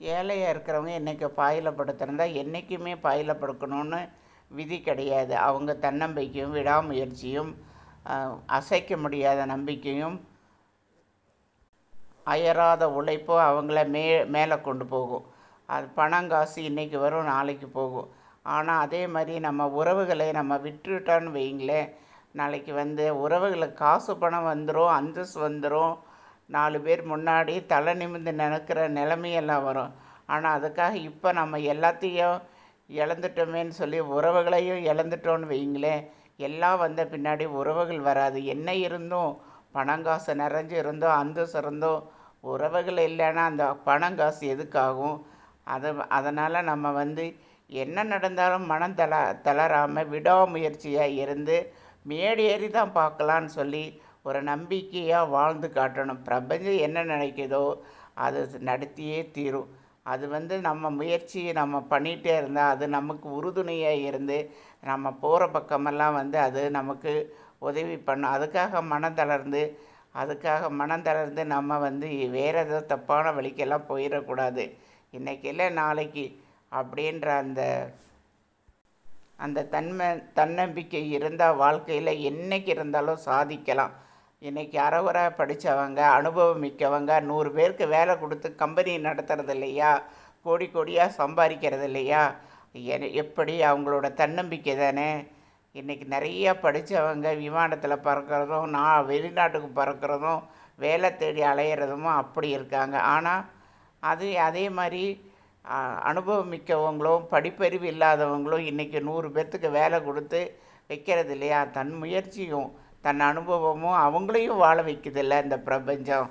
ஏழையாக இருக்கிறவங்க என்றைக்கு பாயில் படுத்திருந்தா என்றைக்குமே பாயில் படுக்கணும்னு விதி கிடையாது. அவங்க தன்னம்பிக்கையும் விடாமுயற்சியும் அசைக்க முடியாத நம்பிக்கையும் அயராத உழைப்பும் அவங்கள மே மேலே கொண்டு போகும். அது பணம் காசு இன்றைக்கி வரும் நாளைக்கு போகும். ஆனால் அதே மாதிரி நம்ம உறவுகளை நம்ம விட்டுட்டோன்னு வைங்களேன் நாளைக்கு வந்து உறவுகளுக்கு காசு பணம் வந்துடும் அந்தஸ்து வந்துடும் நாலு பேர் முன்னாடி தலை நிமிர்ந்து நினைக்கிற நிலைமையெல்லாம் வரும். ஆனால் அதுக்காக இப்போ நம்ம எல்லாத்தையும் இழந்துட்டோமேன்னு சொல்லி உறவுகளையும் இழந்துட்டோன்னு வைங்களேன் எல்லாம் வந்த பின்னாடி உறவுகள் வராது. என்ன இருந்தும் பணம் காசு நிறைஞ்சு இருந்தோ அந்தஸ்து இருந்தோ உறவுகள் இல்லைன்னா அந்த பணம் காசு எதுக்காகும்? அது அதனால் நம்ம வந்து என்ன நடந்தாலும் மனம் தள தளராமல் விடாமுயற்சியாக இருந்து மேடேறி தான் பார்க்கலான்னு சொல்லி ஒரு நம்பிக்கையாக வாழ்ந்து காட்டணும். பிரபஞ்சம் என்ன நினைக்குதோ அது நடத்தியே தீரும். அது வந்து நம்ம முயற்சி நம்ம பண்ணிகிட்டே இருந்தால் அது நமக்கு உறுதுணையாக இருந்து நம்ம போகிற பக்கமெல்லாம் வந்து அது நமக்கு உதவி பண்ணும். அதுக்காக மனம் தளர்ந்து அதுக்காக மனம் தளர்ந்து நம்ம வந்து வேறு ஏதோ தப்பான வழிக்கெல்லாம் போயிடக்கூடாது. இன்றைக்கி இல்லை நாளைக்கு அப்படின்ற அந்த அந்த தன்மை தன்னம்பிக்கை இருந்தால் வாழ்க்கையில் என்னைக்கு இருந்தாலும் சாதிக்கலாம். இன்றைக்கி அறகுறை படித்தவங்க அனுபவம் மிக்கவங்க நூறு பேருக்கு வேலை கொடுத்து கம்பெனி நடத்துறது இல்லையா? கோடி கோடியாக சம்பாதிக்கிறது இல்லையா? எ- எப்படி அவங்களோட தன்னம்பிக்கை தானே? இன்றைக்கி நிறையா படித்தவங்க விமானத்தில் பறக்கிறதும் நான் வெளிநாட்டுக்கு பறக்கிறதும் வேலை தேடி அலையிறதும் அப்படி இருக்காங்க. ஆனால் அது அதே மாதிரி அனுபவம் மிக்கவங்களும் படிப்பறிவு இல்லாதவங்களும் இன்றைக்கி நூறு பேர்த்துக்கு வேலை கொடுத்து வைக்கிறது இல்லையா? தன் முயற்சியும் தன் அனுபவமும் அவங்களையும் வாழ வைக்குதில்ல இந்த பிரபஞ்சம்?